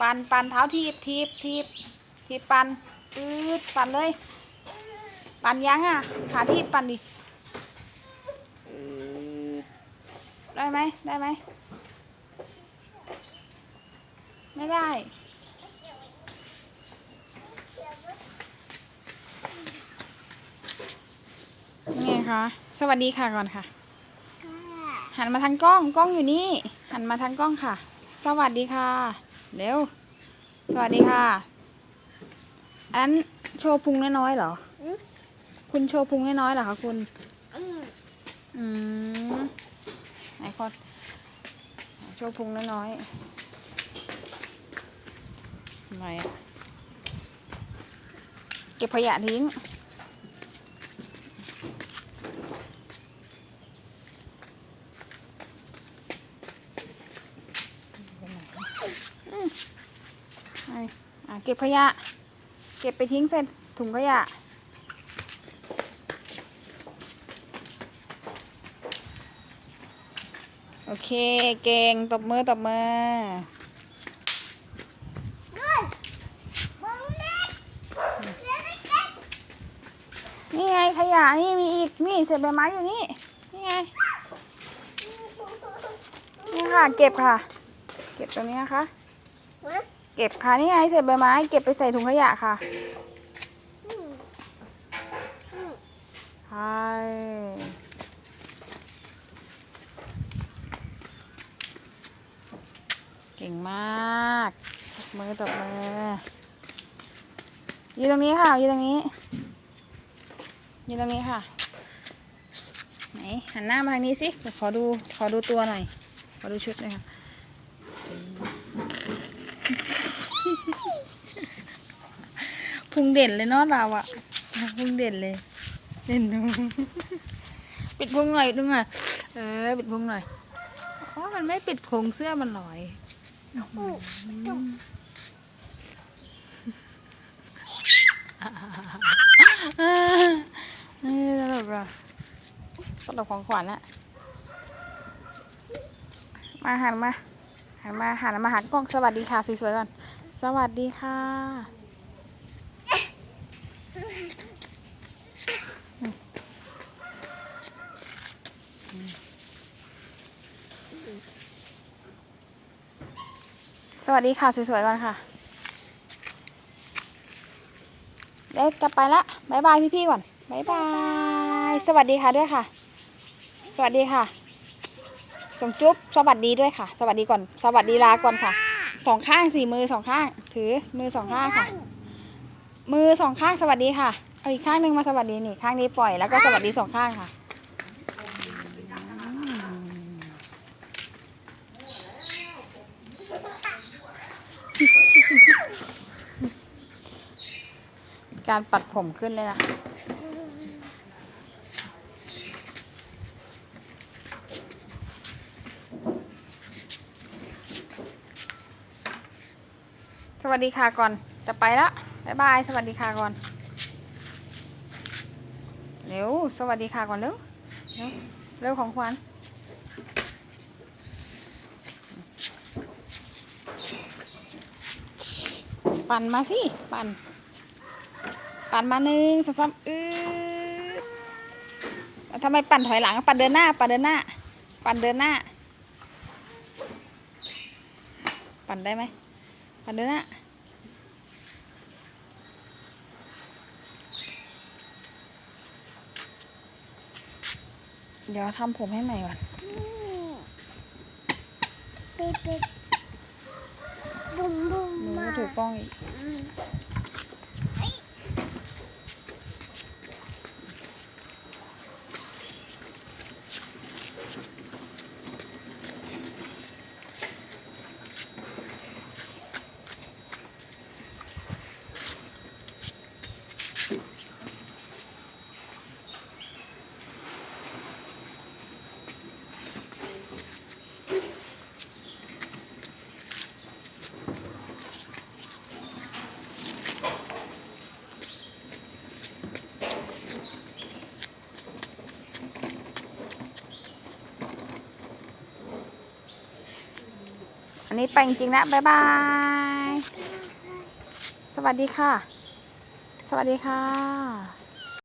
ปันปันเท้าทีบทีบทีบทีบปันอืดปันเลย ปันยังอะขาทีบปันดิอืดได้ไหมได้ไหมไม่ได้นี่ไงคะสวัสดีค่ะก่อนค่ะ หันมาทางกล้อง กล้องอยู่นี่ หันมาทางกล้องค่ะ สวัสดีค่ะ เร็ว สวัสดีค่ะ อันโชว์พุงน้อยๆเหรอ คุณโชว์พุงน้อยๆเหรอคะคุณ อืมไหนขอโชว์พุงน้อยๆทำไมอะเก็บขยะทิ้ง ไปอะ เก็บขยะ เก็บไปทิ้งใส่ถุงขยะ โอเค เก่ง ตบมือ ตบมือนี่ไงขยะนี่มีอีกนี่เศษใบไม้อยู่นี่นี่ไงนี่ค่ะ เก็บค่ะ เก็บตรงนี้นะคะ เก็บค่ะนี่ไงเศษใบไม้ เก็บไปใส่ถุงขยะค่ะใช่เก่งมากตบมือตบมือยืนตรงนี้ค่ะยืนตรงนี้ยืนตรงนี้ค่ะไหนหันหน้ามาทางนี้สิขอดูขอดูตัวหน่อยขอดูชุดหน่อยค่ะ พุงเด่นเลยเนาะเราอะพุงเด่นเลย เด่นดูปิดพุงหน่อยดูหน่อยเออปิดพุงหน่อยเพราะมันไม่ปิดพุงเสื้อมันลอยนี่ตลกอะตลกของขวัญอะมาหันมาหันมาหันมาหากล้องสวัสดีค่ะสวยๆก่อน สวัสดีค่ะ สวัสดีค่ะ สวยๆก่อนค่ะ เดี๋ยวจะไปละบายบายพี่ๆก่อนบายบาย สวัสดีค่ะด้วยค่ะ สวัสดีค่ะจงจุ๊บ สวัสดีด้วยค่ะ สวัสดีก่อน สวัสดีลาก่อนค่ะ สองข้างสี่มือสองข้าง ถือมือสองข้างค่ะ มือสองข้างสวัสดีค่ะเอาอีกข้างหนึ่งมาสวัสดีนี่ข้างนี้ปล่อยแล้วก็สวัสดีสองข้างค่ะการปัดผมขึ้นเลยนะ สวัสดีค่ะก่อน จะไปละบ๊ายบาย สวัสดีค่ะก่อน เร็ว สวัสดีค่ะก่อนเร็ว เร็วเร็วของขวัญปั่นมาสิ ปั่น ปั่นมาหนึ่งสองสามอือทำไมปั่นถอยหลัง ปั่นเดินหน้า ปั่นเดินหน้า ปั่นเดินหน้า ปั่นได้ไหม ปั่นเดินหน้าเดี๋ยวทำผมให้ใหม่ก่อนปิดปิดบุ้มบุ้มมือมาถูกกล้องอีก นนี้ไปจริงๆนะบ๊ายบาย สวัสดีค่ะ สวัสดีค่ะ